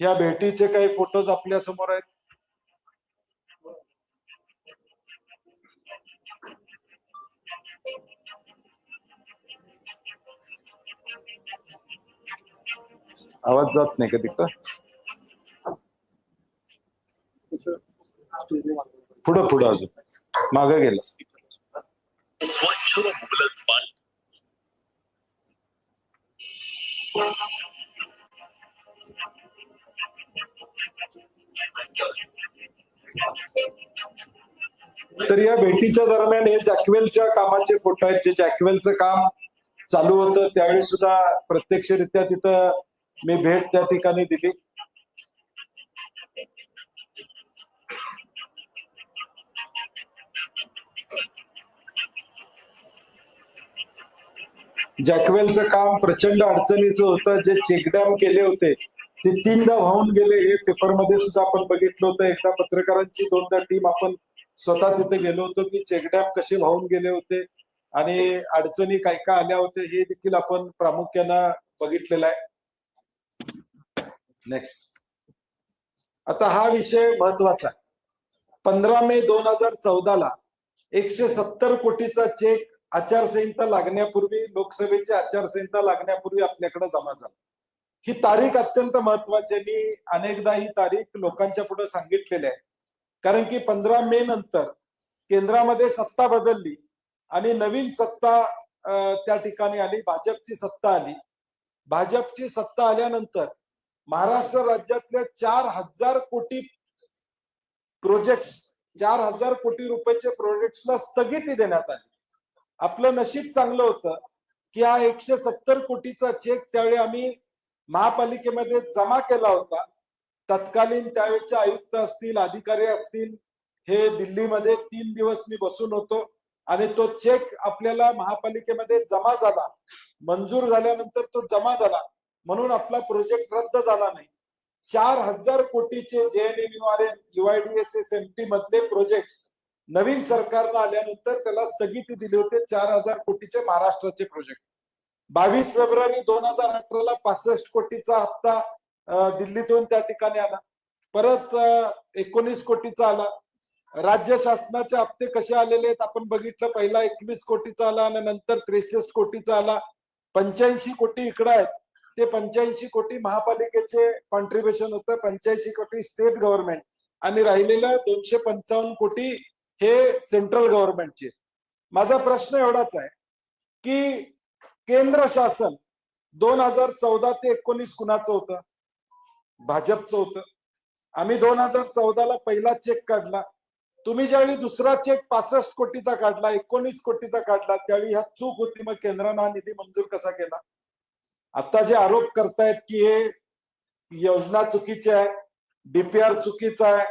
या भेटीचे काही फोटोज आपल्यासमोर आहेत. आवाज जात नाही का तिकडं पुढं पुढं अजून. माग गेलं. स्वच्छ तर या भेटीच्या दरम्यान हे जॅकवेलच्या कामाचे फोटो आहेत. जे जॅकवेलचं काम चालू होतं त्यावेळी सुद्धा प्रत्यक्षरित्या तिथं मी भेट त्या ठिकाणी दिली. जॅकवेलचं काम प्रचंड अडचणीचं होतं. जे चेकडॅम केले होते ते तीनदा वाहून गेले हे पेपरमध्ये सुद्धा आपण बघितलं होतं. एकदा पत्रकारांची दोनदा टीम आपण स्वतः तिथे गेलो होतो की चेकडॅम कसे वाहून गेले होते आणि अडचणी काय काय आल्या होत्या हे देखील आपण प्रामुख्यानं बघितलेलं आहे. नेक्स्ट आता हा विषय महत्त्वाचा आहे. पंधरा मे दोन हजार चौदाला एकशे सत्तर कोटीचा चेक आचारसंहिता लागण्यापूर्वी लोकसभेची आचारसंहिता लागण्यापूर्वी आपल्याकडे जमा झाला. ही तारीख अत्यंत महत्वाची आहे. मी अनेकदा ही तारीख लोकांच्या पुढे सांगितलेली आहे. कारण की पंधरा मे नंतर केंद्रामध्ये सत्ता बदलली आणि नवीन सत्ता त्या ठिकाणी आली. भाजपची सत्ता आली. भाजपची सत्ता आल्यानंतर महाराष्ट्र राज्यातल्या चार हजार कोटी प्रोजेक्ट चार हजार कोटी रुपयाचे प्रोजेक्टला स्थगिती देण्यात आली. आपलं नशीब चांगलं होतं की हा एकशे सत्तर कोटीचा चेक त्यावेळी आम्ही महापालिकेमध्ये जमा केला होता. तत्कालीन त्यावेळेचे आयुक्त असतील अधिकारी असतील हे दिल्लीमध्ये तीन दिवस मी बसून होतो आणि तो चेक आपल्याला महापालिकेमध्ये जमा झाला. मंजूर झाल्यानंतर तो जमा झाला. म्हणून आपला प्रोजेक्ट रद्द झाला नाही. चार हजार कोटीचे जे एन युआयडीएस एम टी मधले प्रोजेक्ट नवीन सरकारनं आल्यानंतर त्याला स्थगिती दिली होते. चार हजार कोटीचे महाराष्ट्राचे प्रोजेक्ट. बावीस फेब्रुवारी दोन हजार अठराला पासष्ट कोटीचा हप्ता दिल्लीतून त्या ठिकाणी आला. परत एकोणीस कोटीचा आला. राज्य शासनाचे हप्ते कसे आलेले आहेत आपण बघितलं पहिला एकवीस कोटीचा आला आणि नंतर त्रेसष्ट कोटीचा आला. पंच्याऐंशी कोटी इकडं आहेत. ते पंच्याऐंशी कोटी महापालिकेचे कॉन्ट्रीब्युशन होतं. पंच्याऐंशी कोटी स्टेट गव्हर्नमेंट आणि राहिलेलं दोनशे पंचावन्न कोटी हे सेंट्रल गव्हर्नमेंटचे माझा प्रश्न एवढाच आहे की केंद्र शासन दोन हजार चौदा ते एकोणीस कुणाचं होतं? भाजपचं होतं. आम्ही दोन हजार चौदाला पहिला चेक काढला. तुम्ही ज्यावेळी दुसरा चेक पासष्ट कोटीचा काढला एकोणीस कोटीचा काढला त्यावेळी ह्या चूक होती. मग केंद्रानं हा निधी मंजूर कसा केला? आता जे आरोप करतायत की हे योजना चुकीची आहे डीपीआर चुकीचा आहे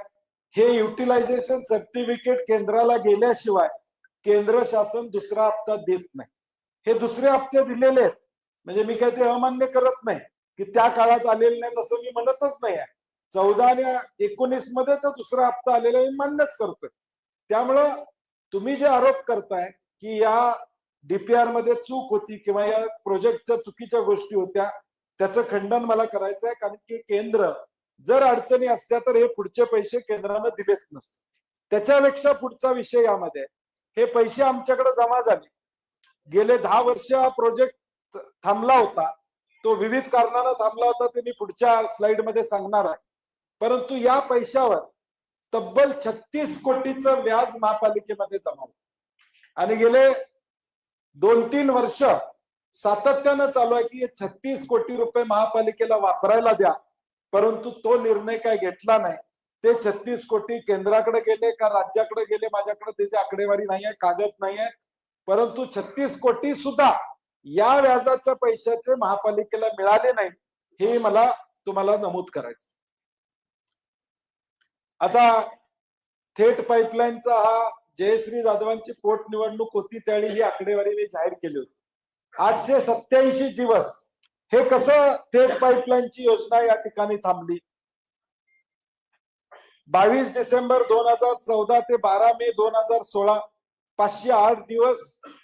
हे युटिलायझेशन सर्टिफिकेट केंद्राला गेल्याशिवाय केंद्र शासन दुसरा हप्ता देत नाही. हे दुसरे हप्ते दिलेले आहेत. म्हणजे मी काही ते अमान्य करत नाही की त्या काळात आलेले नाहीत असं मी म्हणतच नाही आहे. चौदा आणि एकोणीसमध्ये तर दुसरा हप्ता आलेला मी मान्यच करतोय. त्यामुळं तुम्ही जे आरोप करताय की या डीपीआरमध्ये चूक होती किंवा या प्रोजेक्टच्या चुकीच्या गोष्टी होत्या त्याचं खंडन मला करायचं आहे कारण की केंद्र जर अडचणी असल्या तर हे पुढचे पैसे केंद्रानं दिलेच नसते त्याच्यापेक्षा पुढचा विषय यामध्ये आहे. हे पैसे आमच्याकडे जमा झाले. गेले दहा वर्ष हा प्रोजेक्ट थांबला होता. तो विविध कारणानं थांबला होता ते मी पुढच्या स्लाइडमध्ये सांगणार आहे. परंतु या पैशावर तब्बल छत्तीस कोटीचं व्याज महापालिकेमध्ये जमा आणि गेले दोन तीन वर्ष सातत्यानं चालू आहे की छत्तीस कोटी रुपये महापालिकेला वापरायला द्या. परंतु तो निर्णय काय घेतला नाही. ते छत्तीस कोटी केंद्राकडे गेले का राज्याकडे गेले माझ्याकडे त्याची आकडेवारी नाही आहे कागद नाही आहे परंतु छत्तीस कोटी सुद्धा या व्याजाच्या पैशाचे महापालिकेला मिळाले नाही हे मला तुम्हाला नमूद करायचं आता थेट पाईपलाईनचा हा जयश्री जाधवांची पोटनिवडणूक होती त्यावेळी ही आकडेवारी मी जाहीर केली होती. आठशे सत्याऐंशी दिवस हे कसं थेट पाईपलाईनची योजना या ठिकाणी थांबली? बावीस डिसेंबर दोन हजार चौदा ते बारा मे दोन हजार सोळा पाचशे आठ दिवस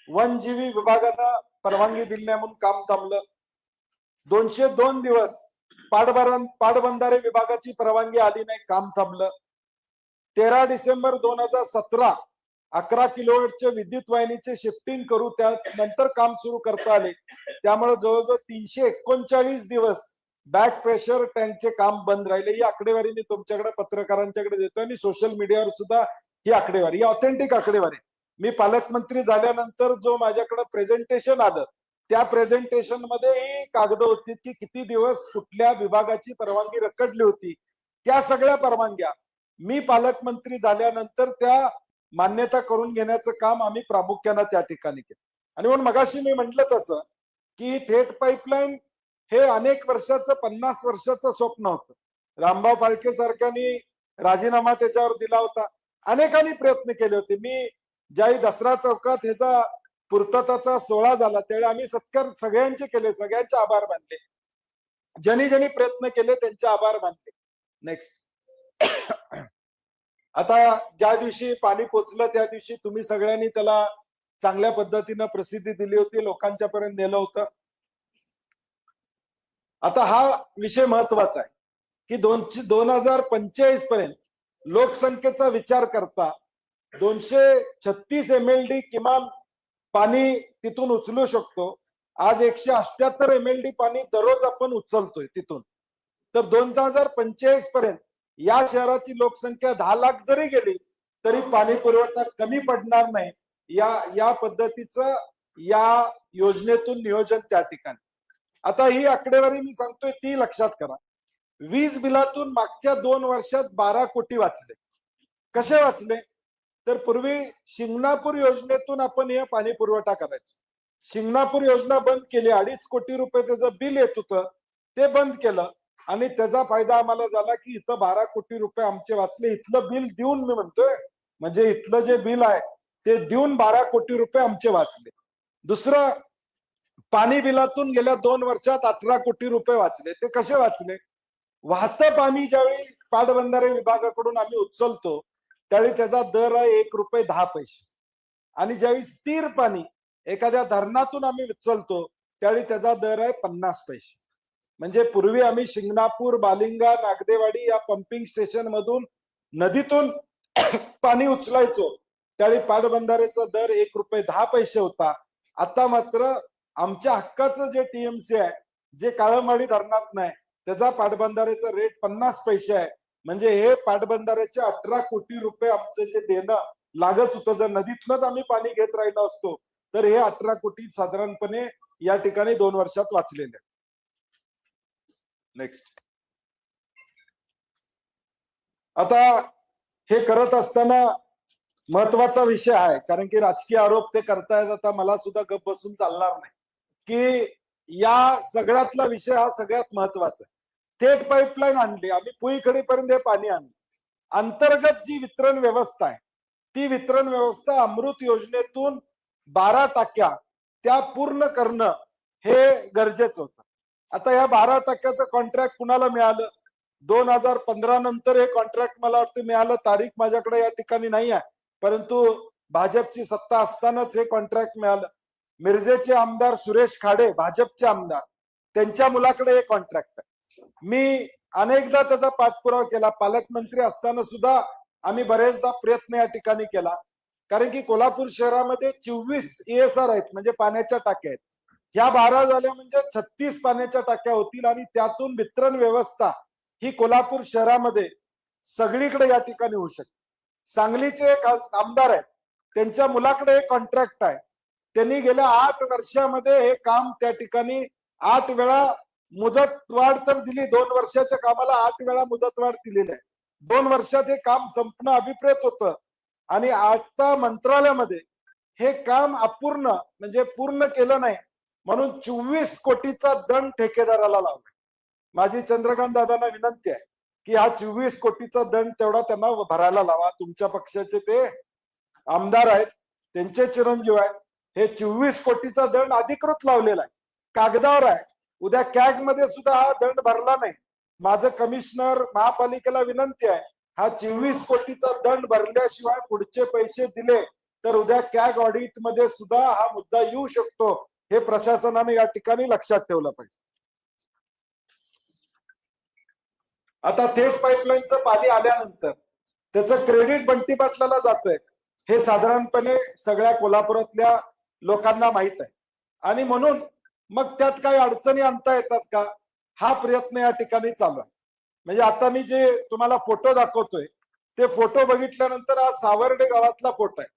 वनजीवी विभागानं परवानगी दिली नाही म्हणून काम थांबलं. दोनशे दोन दिवस पाटबरण पाटबंधारे विभागाची परवानगी आली नाही काम थांबलं. तेरा डिसेंबर दोन हजार सतरा अकरा किलोवॅटचे विद्युत वाहिनीचे शिफ्टिंग करू त्यानंतर काम सुरू करता आले. त्यामुळे जवळजवळ तीनशे एकोणचाळीस दिवस बॅक प्रेशर टँकचे काम बंद राहिले. ही आकडेवारी मी तुमच्याकडे पत्रकारांच्याकडे देतो आणि सोशल मीडियावर सुद्धा ही आकडेवारी ही ऑथेंटिक आकडेवारी. मी पालकमंत्री झाल्यानंतर जो माझ्याकडे प्रेझेंटेशन आलं त्या प्रेझेंटेशनमध्ये कागद होती की किती दिवस कुठल्या विभागाची परवानगी रखडली होती. त्या सगळ्या परवानग्या मी पालकमंत्री झाल्यानंतर त्या मान्यता करून घेण्याचं काम आम्ही प्रामुख्यानं त्या ठिकाणी केलं. आणि म्हणून मगाशी मी म्हटलं तसं की थेट पाईपलाईन हे अनेक वर्षाचं पन्नास वर्षाचं स्वप्न होतं. रामभाऊ पालखे सारख्यांनी राजीनामा त्याच्यावर दिला होता. अनेकांनी प्रयत्न केले होते. मी ज्याही दसरा चौकात ह्याचा पूर्तताचा सोहळा झाला त्यावेळी आम्ही सत्कार सगळ्यांचे केले सगळ्यांचे आभार मानले. ज्यांनी ज्यांनी प्रयत्न केले त्यांचे आभार मानले. नेक्स्ट आता ज्या दिवशी पाणी पोचलं त्या दिवशी तुम्ही सगळ्यांनी त्याला चांगल्या पद्धतीनं प्रसिद्धी दिली होती लोकांच्या पर्यंत नेलं होतं. आता हा विषय महत्त्वाचा आहे की दोनशे दोन हजार पंचेचाळीस पर्यंत लोकसंख्येचा विचार करता दोनशे छत्तीस एम एल डी किमान पाणी तिथून उचलू शकतो. आज एकशे अठ्याहत्तर एम एल डी पाणी दररोज आपण उचलतोय तिथून. तर दोन हजार पंचेचाळीस पर्यंत या शहराची लोकसंख्या दहा लाख जरी गेली तरी पाणी पुरवठा कमी पडणार नाही. या या पद्धतीचं या योजनेतून नियोजन त्या ठिकाणी. आता ही आकडेवारी मी सांगतोय ती लक्षात करा. वीज बिलातून मागच्या दोन वर्षात बारा कोटी वाचले. कसे वाचले? तर पूर्वी शिंगणापूर योजनेतून आपण हे पाणी पुरवठा करायचो. शिंगणापूर योजना बंद केली अडीच कोटी रुपये त्याचं बिल येत होतं ते बंद केलं. आणि त्याचा फायदा आम्हाला झाला की इथं बारा कोटी रुपये आमचे वाचले इथलं बिल देऊन मी म्हणतोय म्हणजे इथलं जे बिल आहे ते देऊन बारा कोटी रुपये आमचे वाचले. दुसरं पाणी बिलातून गेल्या दोन वर्षात अठरा कोटी रुपये वाचले. ते कसे वाचले? वाहतं पाणी ज्यावेळी पाटबंधारे विभागाकडून आम्ही उचलतो त्यावेळी त्याचा दर आहे एक रुपये दहा पैसे. आणि ज्यावेळी स्थिर पाणी एखाद्या धरणातून आम्ही उचलतो त्यावेळी त्याचा दर आहे पन्नास पैसे. म्हणजे पूर्वी आम्ही शिंगणापूर बालिंगा नागदेवाडी या पंपिंग स्टेशन मधून नदीतून पाणी उचलायचो. त्यावेळी पाटबंधारेचा दर एक रुपये दहा पैसे होता. आता मात्र आमच्या हक्काचं जे टीएमसी आहे जे काळमाडी धरणात नाही त्याचा पाटबंधारेचा रेट पन्नास पैसे आहे. म्हणजे हे पाटबंधाऱ्याचे अठरा कोटी रुपये आमचं जे देणं लागत होतं जर नदीतनच आम्ही पाणी घेत राहिलो असतो तर हे अठरा कोटी साधारणपणे या ठिकाणी दोन वर्षात वाचलेले नेक्स्ट आता हे करत असताना महत्त्वाचा विषय आहे कारण की राजकीय आरोप ते करतायत आता मला सुद्धा गप बसून चालणार नाही. की या सगळ्यातला विषय हा सगळ्यात महत्त्वाचा आहे. थेट पाईपलाईन आणली. आम्ही पुईखडीपर्यंत हे पाणी आणलं. अंतर्गत जी वितरण व्यवस्था आहे ती वितरण व्यवस्था अमृत योजनेतून बारा टक्क्या त्या पूर्ण करणं हे गरजेचं होतं. आता या बारा टक्क्याचं कॉन्ट्रॅक्ट कुणाला मिळालं? दोन हजार पंधरा नंतर हे कॉन्ट्रॅक्ट मला वाटतं मिळालं. तारीख माझ्याकडे या ठिकाणी नाही आहे. परंतु भाजपची सत्ता असतानाच हे कॉन्ट्रॅक्ट मिळालं. मिरजेचे आमदार सुरेश खाडे भाजपचे आमदार त्यांच्या मुलाकडे हे कॉन्ट्रॅक्ट आहे. मी अनेकदा त्याचा पाठपुरावा केला. पालकमंत्री असताना सुद्धा आम्ही बरेचदा प्रयत्न या ठिकाणी केला. कारण की कोल्हापूर शहरामध्ये चोवीस एएसआर आहेत म्हणजे पाण्याच्या टाक्या आहेत. ह्या बारा झाल्या म्हणजे छत्तीस पाण्याच्या टाक्या होतील आणि त्यातून वितरण व्यवस्था ही कोल्हापूर शहरामध्ये सगळीकडे या ठिकाणी होऊ शकते. सांगलीचे एक आमदार आहेत. त्यांच्या मुलाकडे एक कॉन्ट्रॅक्ट आहे. त्यांनी गेल्या आठ वर्षामध्ये हे काम त्या ठिकाणी आठ वेळा मुदत वाढ तर दिली. दोन वर्षाच्या कामाला आठ वेळा मुदत वाढ दिलेली आहे. दोन वर्षात हे काम संपणं अभिप्रेत होतं. आणि आता मंत्रालयामध्ये हे काम अपूर्ण म्हणजे पूर्ण केलं नाही. म्हणून चोवीस कोटीचा दंड ठेकेदाराला लावला माझी चंद्रकांत दादांना विनंती आहे की हा चोवीस कोटीचा दंड तेवढा त्यांना भरायला लावा. तुमच्या पक्षाचे ते आमदार आहेत त्यांचे चिरंजीव आहेत. हे चोवीस कोटीचा दंड अधिकृत लावलेला आहे. कागदावर आहे. उद्या कॅगमध्ये सुद्धा हा दंड भरला नाही. माझं कमिशनर महापालिकेला विनंती आहे हा चोवीस कोटीचा दंड भरल्याशिवाय पुढचे पैसे दिले तर उद्या कॅग ऑडिटमध्ये सुद्धा हा मुद्दा येऊ शकतो हे प्रशासनाने या ठिकाणी लक्षात ठेवलं पाहिजे. आता थेट पाईपलाईनचं पाणी आल्यानंतर त्याचं क्रेडिट बंटी पाटलाला जातोय हे साधारणपणे सगळ्या कोल्हापुरातल्या लोकांना माहीत आहे. आणि म्हणून मग त्यात काही अडचणी आणता येतात का? हा प्रयत्न या ठिकाणी चालू आहे. म्हणजे आता मी जे तुम्हाला फोटो दाखवतोय ते फोटो बघितल्यानंतर हा सावर्डे गावातला फोटो आहे.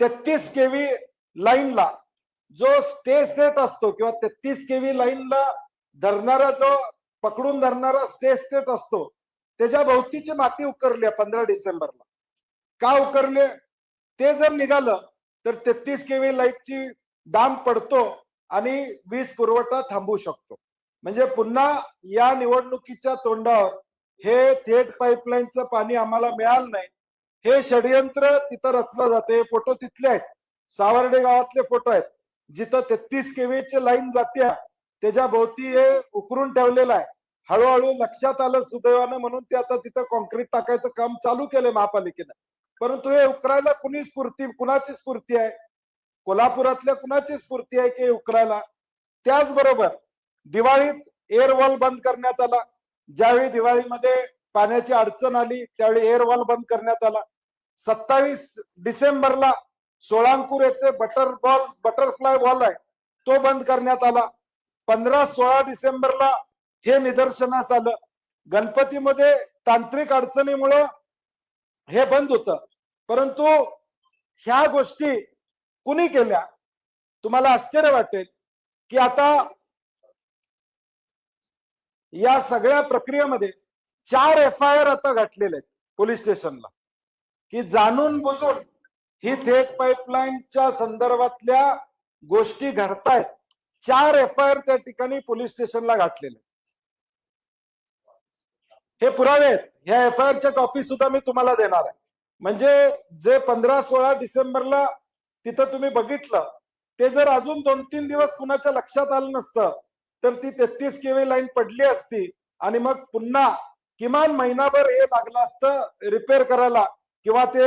तेहतीस केवी लाईनला जो स्टे सेट असतो किंवा तेहतीस केवी लाईनला धरणारा जो पकडून धरणारा स्टे स्टेट असतो त्याच्या भोवतीची माती उकरली आहे पंधरा डिसेंबरला. का उकरले? ते जर निघालं तर तेहतीस केवी लाईटची दाम पडतो आणि वीज पुरवठा थांबू शकतो. म्हणजे पुन्हा या निवडणुकीच्या तोंडावर हे थेट पाईपलाईनचं पाणी आम्हाला मिळालं नाही. हे षडयंत्र तिथं रचलं जाते. हे फोटो तिथले आहेत. सावर्डे गावातले फोटो आहेत. जिथं तेहतीस केवीची लाईन जाते त्याच्या भोवती हे उकरून ठेवलेलं आहे. हळूहळू लक्षात आलं सुदैवानं म्हणून ते आता तिथं कॉन्क्रीट टाकायचं काम चालू केलंय महापालिकेनं. परंतु हे उकरायला कुणी स्फूर्ती कुणाची स्फूर्ती आहे. कोल्हापुरातल्या कुणाची स्फूर्ती आहे की उकरायला त्याचबरोबर दिवाळीत एअर वॉल बंद करण्यात आला. ज्यावेळी दिवाळीमध्ये पाण्याची अडचण आली त्यावेळी एअर वॉल बंद करण्यात आला. सत्तावीस डिसेंबरला सोळांकूर येथे बटर बॉल बटरफ्लाय वॉल आहे तो बंद करण्यात आला. पंधरा सोळा डिसेंबरला हे निदर्शनास आलं. गणपतीमध्ये तांत्रिक अडचणीमुळं हे बंद होतं. परंतु ह्या गोष्टी कुणी केल्या? तुम्हाला आश्चर्य वाटेल की आता या सगळ्या प्रक्रियेमध्ये चार एफ आय आर आता घातलेले आहेत पोलीस स्टेशनला. की जाणून बुजून ही थेट पाईपलाईनच्या संदर्भातल्या गोष्टी घडतायत चार एफ आय आर त्या ठिकाणी पोलीस स्टेशनला घातलेले हे पुरावे आहेत. ह्या एफ आय आरच्या कॉपी सुद्धा मी तुम्हाला देणार आहे. म्हणजे जे पंधरा सोळा डिसेंबरला तिथं तुम्ही बघितलं. ते जर अजून दोन तीन दिवस कुणाच्या लक्षात आलं नसतं तर ती तेहतीस केवी लाईन पडली असती आणि मग पुन्हा किमान महिनाभर हे लागलं असतं रिपेअर करायला किंवा ते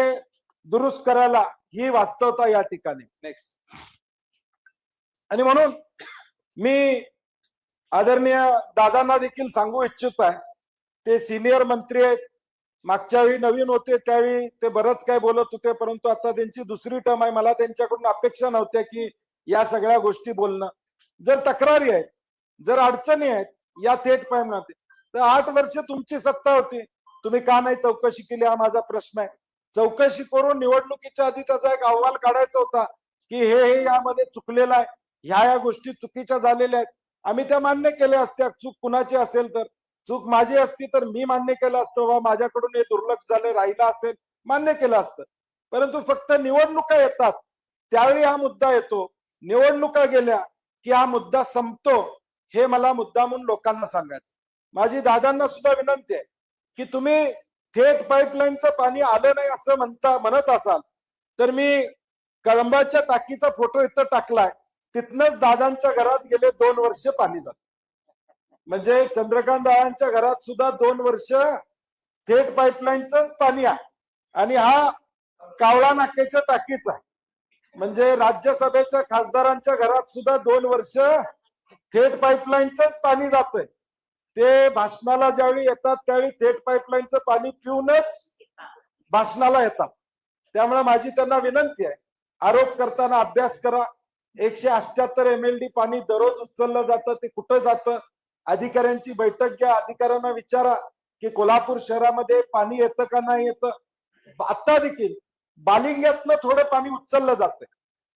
दुरुस्त करायला. ही वास्तवता या ठिकाणी. नेक्स्ट आणि म्हणून मी आदरणीय दादांना देखील सांगू इच्छित आहे. ते सिनियर मंत्री आहेत. मागच्या वेळी नवीन होते त्यावेळी ते बरंच काय बोलत होते परंतु आता त्यांची दुसरी टर्म आहे. मला त्यांच्याकडून अपेक्षा नव्हत्या की या सगळ्या गोष्टी बोलणं. जर तक्रारी आहेत जर अडचणी आहेत या थेट पाहिजे तर आठ वर्ष तुमची सत्ता होती. तुम्ही का नाही चौकशी केली? हा माझा प्रश्न आहे. चौकशी करून निवडणुकीच्या आधी त्याचा एक अहवाल काढायचा होता की हे हे यामध्ये चुकलेलं आहे. ह्या या गोष्टी चुकीच्या झालेल्या आहेत. आम्ही त्या मान्य केल्या असत्या. चूक कुणाची असेल तर. चूक माझी असती तर मी मान्य केलं असतं वा माझ्याकडून हे दुर्लक्ष झालं राहिलं असेल मान्य केलं असतं. परंतु फक्त निवडणुका येतात. त्यावेळी हा मुद्दा येतो. निवडणुका गेल्या की हा मुद्दा संपतो हे मला मुद्दा म्हणून लोकांना सांगायचं. माझी दादांना सुद्धा विनंती आहे की तुम्ही थेट पाईपलाईनचं पाणी आलं नाही असं म्हणता म्हणत असाल तर मी कळंबाच्या टाकीचा फोटो इथं टाकलाय. तिथनच दादांच्या घरात गेले दोन वर्ष पाणी जात. म्हणजे चंद्रकांत दादांच्या घरात सुद्धा दोन वर्ष थेट पाईपलाईनच पाणी आहे. आणि हा कावळा नाक्याच्या टाकीचा आहे. म्हणजे राज्यसभेच्या खासदारांच्या घरात सुद्धा दोन वर्ष थेट पाईपलाईनच पाणी जातंय. ते भाषणाला ज्यावेळी येतात त्यावेळी थेट पाईपलाईनचं पाणी पिऊनच भाषणाला येतात. त्यामुळे माझी त्यांना विनंती आहे. आरोप करताना अभ्यास करा. एकशे अठ्याहत्तर एम एल डी पाणी दररोज उचललं जातं ते कुठं जातं? अधिकाऱ्यांची बैठक घ्या. अधिकाऱ्यांना विचारा की कोल्हापूर शहरामध्ये पाणी येतं का नाही येतं? आता देखील बालिंग्यातनं थोडं पाणी उचललं जातंय.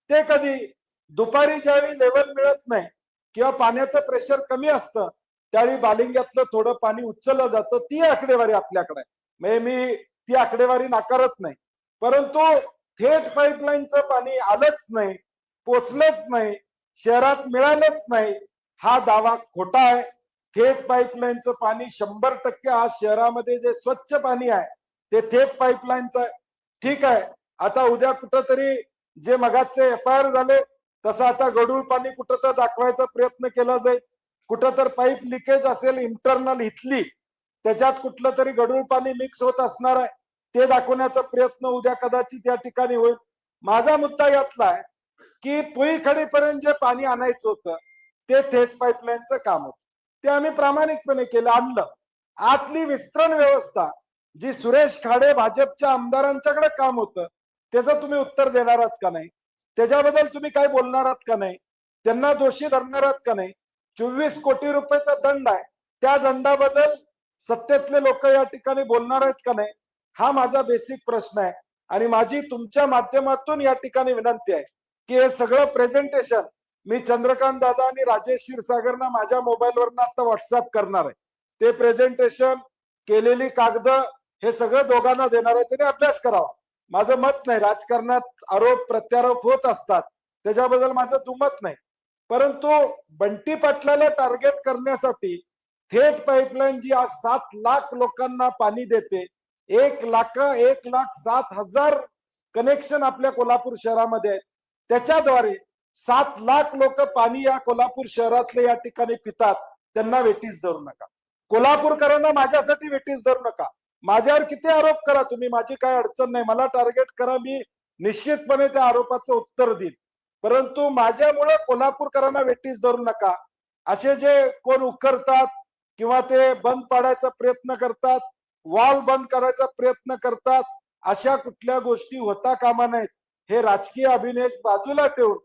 ते कधी दुपारी ज्यावेळी लेवल मिळत नाही किंवा पाण्याचं प्रेशर कमी असतं त्यावेळी बालिंग्यातलं थोडं पाणी उचललं जातं. ती आकडेवारी आपल्याकडे म्हणजे मी ती आकडेवारी नाकारत नाही. परंतु थेट पाईपलाईनचं पाणी आलंच नाही पोचलंच नाही शहरात मिळालंच नाही. हा दावा खोटा आहे. थेट पाईपलाईनचं पाणी शंभर टक्के आज शहरामध्ये जे स्वच्छ पाणी आहे ते थेट पाईपलाईनचं आहे. ठीक आहे. आता उद्या कुठंतरी जे मगाचे एफ आय आर झाले तसं आता गडूळ पाणी कुठं तर दाखवायचा प्रयत्न केला जाईल. कुठं तर पाईप लिकेज असेल इंटरनल इथली त्याच्यात कुठलं तरी गडूळ पाणी मिक्स होत असणार आहे ते दाखवण्याचा प्रयत्न उद्या कदाचित या ठिकाणी होईल. माझा मुद्दा यातला आहे की पुईखडीपर्यंत जे पाणी आणायचं होतं ते थेट पाईपलाईनचं काम होतं. ते आम्ही प्रामाणिकपणे केलं आणलं. आतली विस्तरण व्यवस्था जी सुरेश खाडे भाजपच्या आमदारांच्याकडे काम होतं त्याचं तुम्ही उत्तर देणार आहात का नाही? त्याच्याबद्दल तुम्ही काय बोलणार आहात का नाही? त्यांना दोषी धरणार आहात का नाही? चोवीस कोटी रुपयाचा दंड आहे. त्या दंडाबद्दल सत्तेतले लोक या ठिकाणी बोलणार आहेत का नाही? हा माझा बेसिक प्रश्न आहे. आणि माझी तुमच्या माध्यमातून या ठिकाणी विनंती आहे की हे सगळं प्रेझेंटेशन मी चंद्रकांत दादा आणि राजेश क्षीरसागरना माझ्या मोबाईलवरनं आता व्हॉट्सअप करणार आहे. ते प्रेझेंटेशन केलेली कागद हे सगळं दोघांना देणार आहे. त्यांनी अभ्यास करावा. माझं मत नाही. राजकारणात आरोप प्रत्यारोप होत असतात. त्याच्याबद्दल माझं दुमत नाही. परंतु बंटी पाटलाला टार्गेट करण्यासाठी थेट पाईपलाईन जी आज सात लाख लोकांना पाणी देते एक लाख एक लाख सात हजार कनेक्शन आपल्या कोल्हापूर शहरामध्ये आहेत. त्याच्याद्वारे सात लाख लोक पाणी या कोल्हापूर शहरातले या ठिकाणी पितात त्यांना वेटीस धरू नका. कोल्हापूरकरांना माझ्यासाठी वेटीस धरू नका. माझ्यावर किती आरोप करा तुम्ही माझी काय अडचण नाही. मला टार्गेट करा मी निश्चितपणे त्या आरोपाचं उत्तर देईन. परंतु माझ्यामुळे कोल्हापूरकरांना वेटीस धरू नका. असे जे कोण उकरतात किंवा ते बंद पाडायचा प्रयत्न करतात वॉल बंद करायचा प्रयत्न करतात अशा कुठल्या गोष्टी होता कामा नयेत हे राजकीय अभिनय बाजूला ठेवून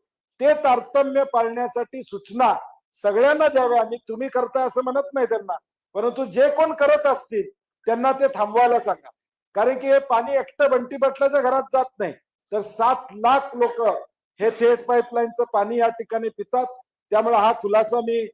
ते तारतम्य पाळण्यासाठी सूचना सगळ्यांना द्याव्या. आणि तुम्ही करता असं म्हणत नाही त्यांना. परंतु जे कोण करत असतील त्यांना ते थांबवायला सांगा. कारण की हे पाणी एकटं बंटी बटल्याच्या घरात जात नाही. तर सात लाख लोक हे थेट पाईपलाईनचं पाणी या ठिकाणी पितात. त्यामुळे हा खुलासा मी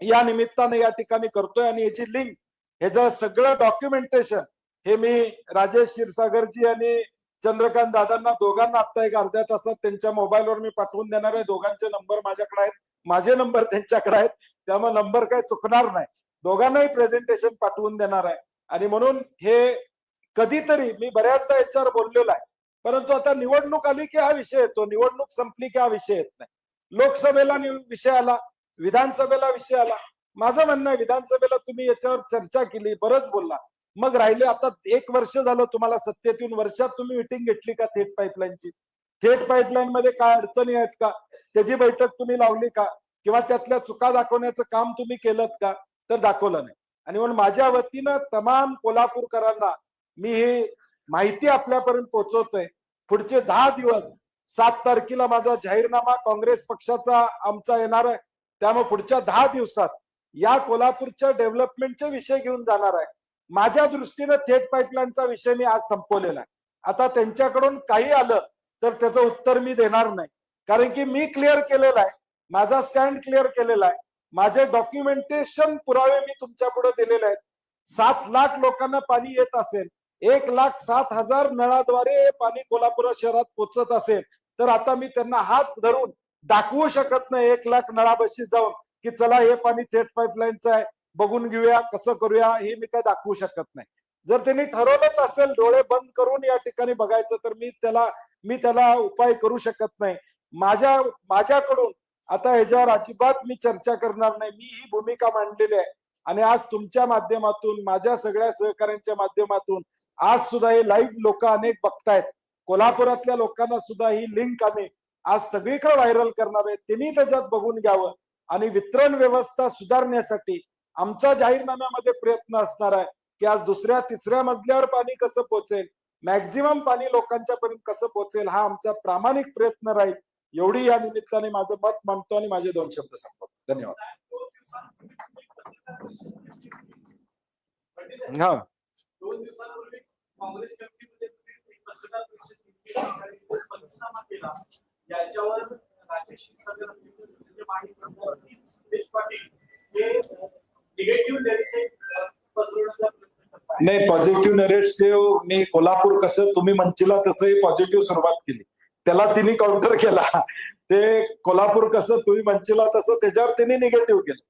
या निमित्ताने या ठिकाणी करतोय. आणि याची लिंक ह्याचं सगळं डॉक्युमेंटेशन हे मी राजेश क्षीरसागरजी आणि चंद्रकांत दादांना दोघांना आता एक अर्ध्या तासात त्यांच्या मोबाईलवर मी पाठवून देणार आहे. दोघांचे नंबर माझ्याकडे आहेत. माझे नंबर त्यांच्याकडे आहेत. त्यामुळे नंबर काही चुकणार नाही. दोघांनाही प्रेझेंटेशन पाठवून देणार आहे. आणि म्हणून हे कधीतरी मी बऱ्याचदा याच्यावर बोललेलो आहे. परंतु आता निवडणूक आली की हा विषय येतो. निवडणूक संपली की हा विषय येत नाही. लोकसभेला विषय आला. विधानसभेला विषय आला. माझं म्हणणं आहे विधानसभेला तुम्ही याच्यावर चर्चा केली बरंच बोलला. मग राहिले आता एक वर्ष झालं तुम्हाला सत्तेत येऊन वर्षात तुम्ही मिटिंग घेतली का थेट पाईपलाईनची थेट पाईपलाईन मध्ये काय अडचणी आहेत का? त्याची बैठक तुम्ही लावली का? किंवा त्यातल्या चुका दाखवण्याचं काम तुम्ही केलं का? तर दाखवलं नाही. आणि म्हणून माझ्या वतीनं तमाम कोल्हापूरकरांना मी ही माहिती आपल्यापर्यंत पोहोचवतोय. पुढचे दहा दिवस सात तारखेला माझा जाहीरनामा काँग्रेस पक्षाचा आमचा येणार आहे. त्यामुळे पुढच्या दहा दिवसात या कोल्हापूरच्या डेव्हलपमेंटचे विषय घेऊन जाणार आहे. माझ्या दृष्टीनं थेट पाईपलाईनचा विषय मी आज संपवलेला आहे. आता त्यांच्याकडून काही आलं तर त्याचं उत्तर मी देणार नाही. कारण की मी क्लिअर केलेला आहे. माझा स्टँड क्लिअर केलेला आहे. माझे डॉक्युमेंटेशन पुरावे मी तुमच्यापुढे दिलेले आहेत. सात लाख लोकांना पाणी येत असेल. एक लाख सात हजार नळाद्वारे हे पाणी कोल्हापूर शहरात पोचत असेल. तर आता मी त्यांना हात धरून दाखवू शकत नाही एक लाख नळाबशी जाऊन की चला हे पाणी थेट पाईपलाईनचं आहे. बघून घेऊया कसं करूया हे मी काय दाखवू शकत नाही. जर त्यांनी ठरवलंच असेल डोळे बंद करून या ठिकाणी बघायचं तर मी त्याला मी त्याला उपाय करू शकत नाही. माझ्या माझ्याकडून आता ह्याच्यावर अजिबात मी चर्चा करणार नाही. मी ही भूमिका मांडलेली आहे. आणि आज तुमच्या माध्यमातून माझ्या सगळ्या सहकाऱ्यांच्या माध्यमातून आज सुद्धा हे लाईव्ह लोक अनेक बघतायत. कोल्हापुरातल्या लोकांना सुद्धा ही लिंक आम्ही आज सगळीकडे व्हायरल करणार आहे. त्यांनी त्याच्यात बघून घ्यावं. आणि वितरण व्यवस्था सुधारण्यासाठी आमच्या जाहीरनाम्यामध्ये प्रयत्न असणार आहे की आज दुसऱ्या तिसऱ्या मजल्यावर पाणी कसं पोहोचेल मॅक्झिमम पाणी लोकांच्या पर्यंत कसं पोहोचेल हा आमचा प्रामाणिक प्रयत्न राहील. एवढी या निमित्ताने माझं मत मांडतो आणि माझे दोन शब्द संपवतो. धन्यवाद. हा. याच्यावर राजेश पाटील हे निगेटिव्ह नेरेशन पसरवण्याचा प्रयत्न करतात नाही पॉझिटिव्ह नरेटिव्ह मी कोल्हापूर कसं तुम्ही म्हणशीला तसंही पॉझिटिव्ह सुरुवात केली. त्याला तिने काउंटर केला. ते कोल्हापूर कसं तुम्ही म्हणशीला तसं त्याच्यावर त्यांनी निगेटिव्ह केलं.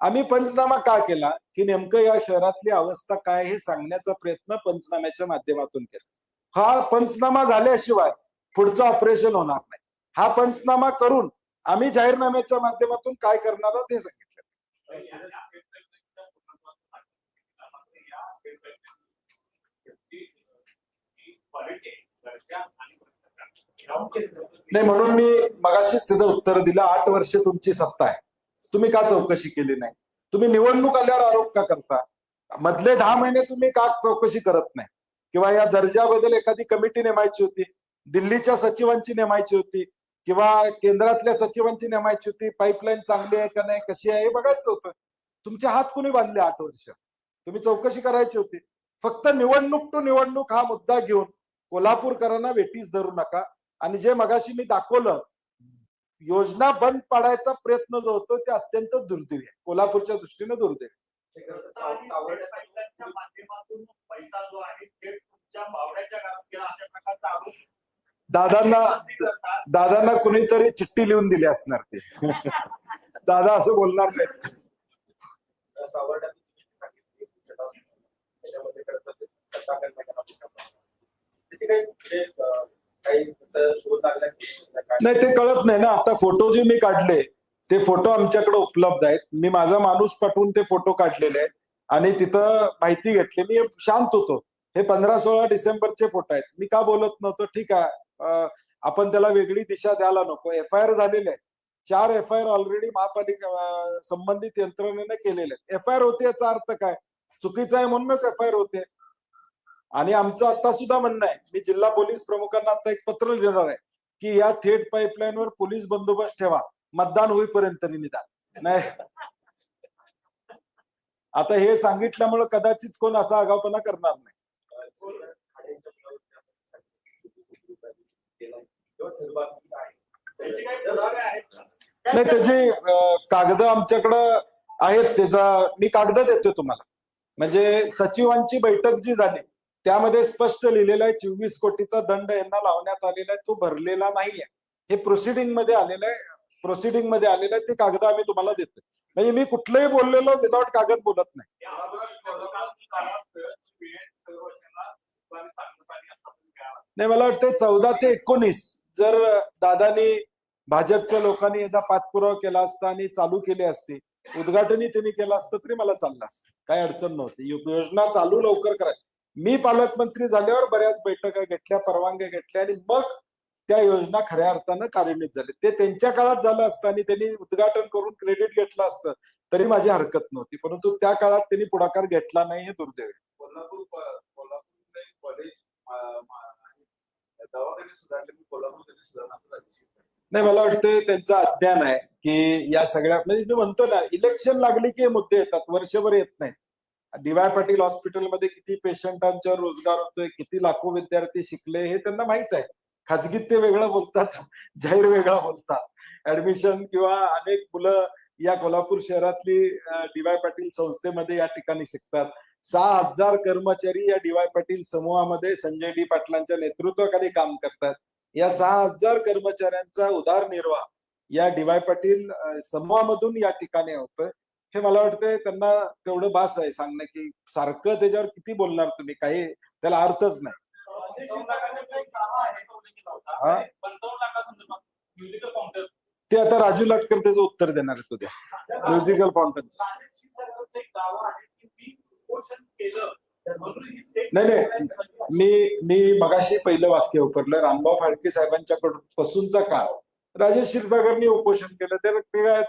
आम्ही पंचनामा का केला? की नेमकं या शहरातली अवस्था काय हे सांगण्याचा प्रयत्न पंचनाम्याच्या माध्यमातून केला. हा पंचनामा झाल्याशिवाय पुढचं ऑपरेशन होणार नाही. हा पंचनामा करून आम्ही जाहीरनाम्याच्या माध्यमातून काय करणार आहोत हे सांगितलं. नाही म्हणून मी मगाशीच त्याचं उत्तर दिलं आठ वर्ष तुमची सत्ता आहे. तुम्ही का चौकशी केली नाही? तुम्ही निवडणूक आल्यावर आरोप का करता? मधले दहा महिने तुम्ही का चौकशी करत नाही? किंवा या दर्जाबद्दल एखादी कमिटी नेमायची होती दिल्लीच्या सचिवांची नेमायची होती किंवा केंद्रातल्या सचिवांची नेमायची होती पाईपलाईन चांगली आहे का नाही कशी आहे हे बघायचं होतं. तुमचे हात कुणी बांधले आठ वर्ष? तुम्ही चौकशी करायची होती. फक्त निवडणूक टू निवडणूक हा मुद्दा घेऊन कोल्हापूरकरांना वेटीस धरू नका. आणि जे मगाशी मी दाखवलं योजना बंद पाडायचा प्रयत्न जो होतो ते अत्यंत दुर्दैवी आहे. कोल्हापूरच्या दृष्टीने दुर्दैवी दादांना दादांना कुणीतरी चिठ्ठी लिहून दिली असणार ते. दादा असं बोलणार नाही सावर्ड्यात त्याच्यामध्ये नाही ते कळत नाही ना. आता फोटो जे मी काढले ते फोटो आमच्याकडे उपलब्ध आहेत. मी माझा माणूस पाठवून ते फोटो काढलेले आहेत. आणि तिथं माहिती घेतली. मी शांत होतो. हे पंधरा सोळा डिसेंबरचे फोटो आहेत. मी का बोलत नव्हतो? ठीक आहे. आपण त्याला वेगळी दिशा द्यायला नको. एफ आय आर झालेले आहेत. चार एफ आय आर ऑलरेडी महापालिका संबंधित यंत्रणेने केलेले आहेत. एफ आय आर होते याचा अर्थ काय? चुकीचा आहे म्हणूनच एफ आय आर होते. आणि आमचं आता सुद्धा म्हणणं आहे मी जिल्हा पोलीस प्रमुखांना आता एक पत्र लिहिणार आहे की या थेट पाईपलाईनवर पोलीस बंदोबस्त ठेवा मतदान होईपर्यंत निदान. नाही. आता हे सांगितल्यामुळे कदाचित कोण असा आगावपणा करणार नाही. नाही त्याची कागद आमच्याकडं आहेत त्याचा मी कागद देतोय तुम्हाला. म्हणजे सचिवांची बैठक जी झाली त्यामध्ये स्पष्ट लिहिलेलं आहे चोवीस कोटीचा दंड यांना लावण्यात आलेला आहे तो भरलेला नाहीये. हे प्रोसिडिंगमध्ये आलेलं आहे प्रोसिडिंगमध्ये आलेलं आहे ते कागद आम्ही तुम्हाला देतोय. म्हणजे मी कुठलंही बोललेलो विदाउट कागद बोलत नाही. नाही मला वाटतं चौदा ते एकोणीस जर दादानी भाजपच्या लोकांनी याचा पाठपुरावा केला असता आणि चालू केले असते उद्घाटनही त्यांनी केलं असतं तरी मला चाललं असतं. काही अडचण नव्हती. योजना चालू लवकर करायची. मी पालकमंत्री झाल्यावर बऱ्याच बैठका घेतल्या परवानग्या घेतल्या आणि मग त्या योजना खऱ्या अर्थानं कार्यान्वित झाल्या. ते त्यांच्या काळात झालं असतं आणि त्यांनी उद्घाटन करून क्रेडिट घेतलं असतं तरी माझी हरकत नव्हती. परंतु त्या काळात त्यांनी पुढाकार घेतला नाही हे दुर्दैव. कोल्हापूर कोल्हापूर कॉलेज दवाखाने सुधारले कोल्हापूर त्यांनी सुधारणा नाही मला वाटतं त्यांचं अज्ञान आहे की या सगळ्या म्हणजे मी म्हणतो ना इलेक्शन लागली की मुद्दे येतात वर्षभर येत नाहीत. डीवाय पाटील हॉस्पिटलमध्ये किती पेशंटांच्यावर रोजगार होतोय किती लाखो विद्यार्थी शिकले हे त्यांना माहीत आहे. खाजगीत ते वेगळं बोलतात जाहीर वेगळं बोलतात. ऍडमिशन किंवा अनेक मुलं या कोल्हापूर शहरातली डीवाय पाटील संस्थेमध्ये या ठिकाणी शिकतात. सहा हजार कर्मचारी या डीवाय पाटील समूहामध्ये संजय डी पाटलांच्या नेतृत्वाखाली काम करतात. या सहा हजार कर्मचाऱ्यांचा उदारनिर्वाह या डीवाय पाटील समूहामधून या ठिकाणी होतोय. हे मला वाटतंय त्यांना तेवढं बास आहे सांगणं की सारखं त्याच्यावर किती बोलणार तुम्ही? काही त्याला अर्थच नाही. हा? ते आता राजू लाटकर त्याचं उत्तर देणार आहेत उद्या. म्युझिकल फाउंटन नाही, नाही. मी मी मगाशी पहिलं वाक्य वापरलं रामभाऊ फाळके साहेबांच्याकडून पासूनचा काळ. राजेश क्षीरसागरनी उपोषण केलं. त्याला ते काय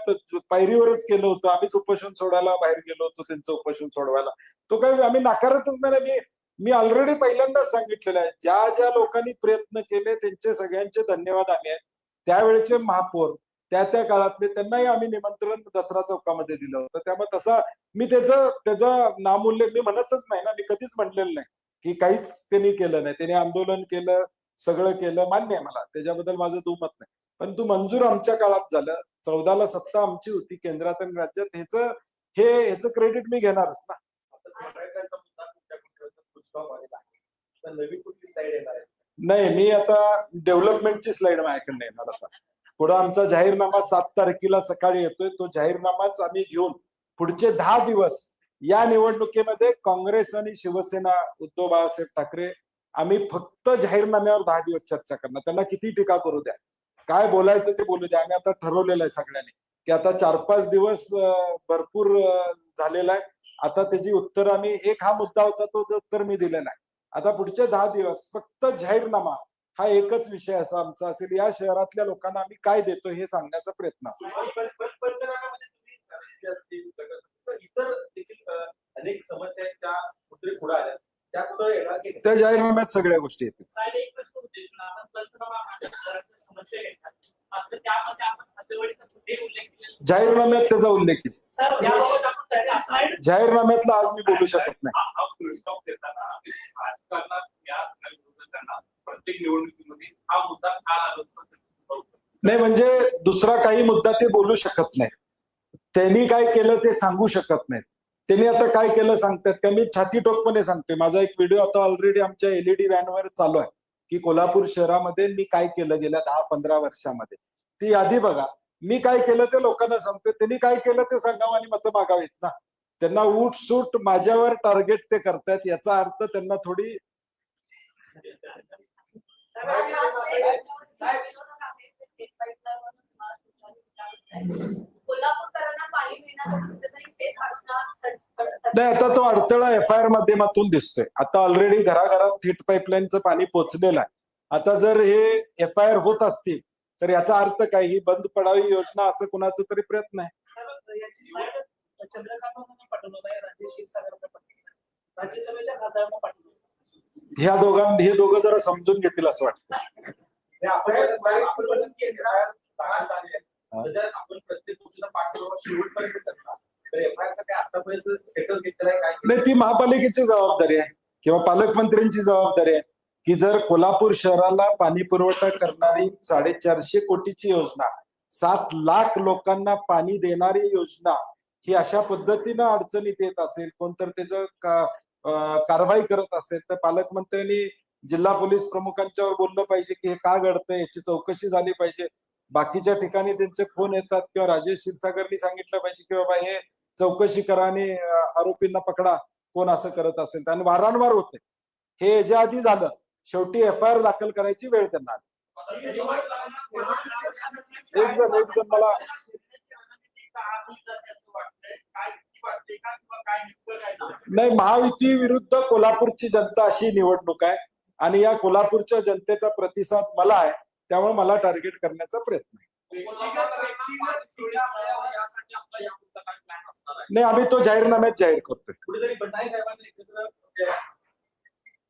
पायरीवरच केलं होतं. आम्हीच उपोषण सोडायला बाहेर गेलो होतो त्यांचं उपोषण सोडवायला. तो काही आम्ही नाकारतच नाही. मी मी ऑलरेडी पहिल्यांदाच सांगितलेलं आहे. ज्या ज्या लोकांनी प्रयत्न केले त्यांचे सगळ्यांचे धन्यवाद आम्ही आहेत त्यावेळेचे महापौर त्या त्या काळातले त्यांनाही आम्ही निमंत्रण दसरा चौकामध्ये दिलं होतं. त्यामुळे तसा मी त्याचं त्याचा नामूल्य मी म्हणतच नाही ना. मी कधीच म्हटलेलं नाही की काहीच त्यांनी केलं नाही. त्यांनी आंदोलन केलं सगळं केलं मान्य आहे मला. त्याच्याबद्दल माझं दुमत नाही. परंतु मंजूर आमच्या काळात झालं. चौदाला सत्ता आमची होती केंद्रात आणि राज्यात. ह्याच हे ह्याचं क्रेडिट मी घेणारच ना. नाही मी आता डेव्हलपमेंटची स्लाइड माझ्याकडे येणार आता. पुढे आमचा जाहीरनामा सात तारखेला सकाळी येतोय. तो जाहीरनामाच आम्ही घेऊन पुढचे दहा दिवस या निवडणुकीमध्ये काँग्रेस आणि शिवसेना उद्धव बाळासाहेब ठाकरे आम्ही फक्त जाहीरनाम्यावर दहा दिवस चर्चा करणार. त्यांना किती टीका करू द्या? काय बोलायचं ते बोलू दे. आम्ही आता ठरवलेलं आहे सगळ्यांनी की आता चार पाच दिवस भरपूर झालेला आहे. आता त्याची उत्तर आम्ही एक हा मुद्दा होता तो उत्तर मी दिलेला आहे. आता पुढचे दहा दिवस फक्त जाहीरनामा हा एकच विषय असा आमचा असेल. या शहरातल्या लोकांना आम्ही काय देतो हे सांगण्याचा प्रयत्न असेल इतर देखील अनेक समस्या आहेत त्या कुठे पुढे आल्या. त्या कुठे येणार की नाही? त्या जाहीरनाम्यात सगळ्या गोष्टी येतील साहेब एक प्रश्न उद्देशून आपण पंचनामा मांडत घरातल्या समस्या घेतात मात्र त्यामध्ये आपण हद्दवाढीचा कुठेही उल्लेख केलेला नाही. जाहीरनाम्यात त्याचा उल्लेख येईल सर याबाबत आपण त्याची स्लाइड जाहीरनाम्यातला आज मी बोलू शकत नाही. हा हा प्रस्ताव देताना राजकारणात या काही विरोधकांना प्रत्येक निवडणुकीमध्ये हा मुद्दा का लागत नाही म्हणजे दुसरा काही मुद्दा ते बोलू शकत नाही. त्यांनी काय केलं ते सांगू शकत नाहीत. त्यांनी आता काय केलं सांगतात का? मी छाती टोकपणे सांगतोय. माझा एक व्हिडिओ आता ऑलरेडी आमच्या एलईडी व्हॅनवर चालू आहे. की कोल्हापूर शहरामध्ये मी काय केलं गेल्या दहा पंधरा वर्षामध्ये? ती यादी बघा. मी काय केलं ते लोकांना सांगतोय. त्यांनी काय केलं ते सांगावं आणि मतं मागावीत ना. त्यांना उठ सूट माझ्यावर टार्गेट ते करतायत. याचा अर्थ त्यांना थोडी कोल्हापूरकरांना पाणी मिळण्यासाठी कुठेतरी हेच अडथळा नाही आता तो अडथळा एफ आय आर माध्यमातून दिसतोय आता ऑलरेडी घराघरात थेट पाईपलाईनचं पाणी पोचलेलं आहे आता जर हे एफ आय आर होत असतील तर याचा अर्थ काय ही बंद पडावी योजना असं कुणाचा तरी प्रयत्न आहे ह्या दोघां हे दोघं जरा समजून घेतील असं वाटतं आपण साहेब, आपण म्हणत की FIR दहा झाले आहेत. सध्या आपण प्रत्येक गोष्टीला पाठपुरावा शेवटपर्यंत करतात तर एफ आय आरसाठी आतापर्यंत स्टेटस घेतलेला आहे काय नाही ती महापालिकेची जबाबदारी आहे किंवा पालकमंत्र्यांची जबाबदारी आहे की जर कोल्हापूर शहराला पाणी पुरवठा करणारी साडेचारशे कोटीची योजना सात लाख लोकांना पाणी देणारी योजना ही अशा पद्धतीनं अडचणीत येत असेल कोणतर त्याचं का- अं, कारवाई करत असेल तर पालकमंत्र्यांनी जिल्हा पोलीस प्रमुखांच्यावर बोललं पाहिजे की हे का घडतंय याची चौकशी झाली पाहिजे. बाकीच्या ठिकाणी त्यांचे फोन येतात किंवा राजेश क्षीरसागरनी सांगितलं पाहिजे की बाबा हे चौकशी करा आणि आरोपींना पकडा कोण असं करत असेल. आणि वारंवार होते. हे याच्या आधी झालं शेवटी एफ आय आर दाखल करायची वेळ त्यांना आली. एक जण एक जण मला नाही महायुती विरुद्ध कोल्हापूरची जनता अशी निवडणूक आहे. आणि या कोल्हापूरच्या जनतेचा प्रतिसाद मला आहे. त्यामुळे मला टार्गेट करण्याचा प्रयत्न आहे. नाही आम्ही तो जाहीरनाम्यात जाहीर करतोय. कुठेतरी बंडाई साहेबांनी एकत्र म्हणजे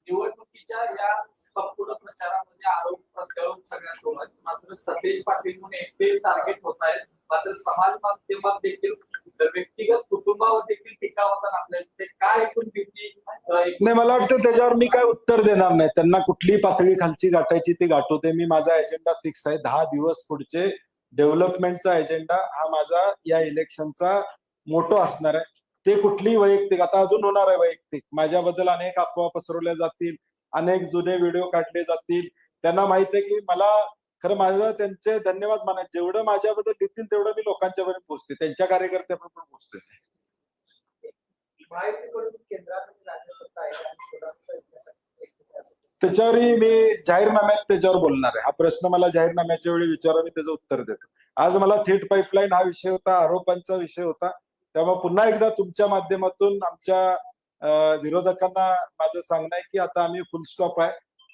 निवडणुकीच्या या संपूर्ण प्रचारामध्ये आरोप प्रत्यारोप सगळ्यांसोबत मात्र सतेज पाटील म्हणून एकटे टार्गेट होत आहेत मात्र समाज माध्यमात देखील व्यक्तिगत कुटुंबावर देखील टीका होताना आपल्याला दिसते. काय एकूण एकूण नाही मला वाटतं त्याच्यावर मी काय उत्तर देणार नाही. त्यांना कुठली पातळी खालची गाठायची ती गाठवते मी माझा एजेंडा फिक्स आहे. दहा दिवस पुढचे डेव्हलपमेंटचा एजेंडा हा माझा या इलेक्शनचा मोठो असणार आहे. ते कुठली वैयक्तिक आता अजून होणार आहे वैयक्तिक. माझ्याबद्दल अनेक अफवा पसरवल्या जातील अनेक जुने व्हिडिओ काढले जातील. त्यांना माहीत आहे की मला खरं माझं त्यांचे धन्यवाद माना जेवढं माझ्याबद्दल लिहितील तेवढं मी लोकांच्यापर्यंत पोहोचते. त्यांच्या कार्यकर्त्यापर्यंत पोहोचते महायुतीकडून केंद्रात राज्यसत्ता आहे आणि कोल्हापूरचा इतिहास आहे. एक इतिहास आहे. त्याच्यावरही मी जाहीरनाम्यात त्याच्यावर बोलणार आहे. हा प्रश्न मला जाहीरनाम्याच्या वेळी विचारा मी त्याचं उत्तर देतो. आज मला थेट पाईपलाईन हा विषय होता आरोपांचा विषय होता. त्यामुळे पुन्हा एकदा तुमच्या माध्यमातून आमच्या विरोधकांना माझं सांगणं आहे की आता आम्ही फुल स्टॉप आहे.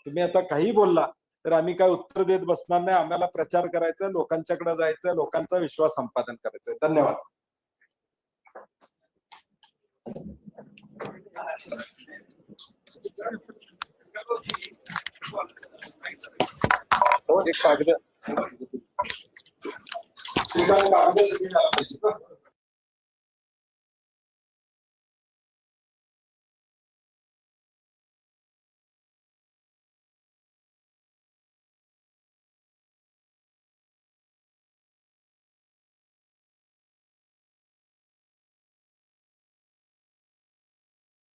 तुम्ही आता काही बोलला तर आम्ही काय उत्तर देत बसणार नाही. आम्हाला प्रचार करायचा लोकांच्याकडे जायचं लोकांचा विश्वास संपादन करायचा धन्यवाद. हो एक कागद श्रीकांत कागद सगळी घाला पाहिजे.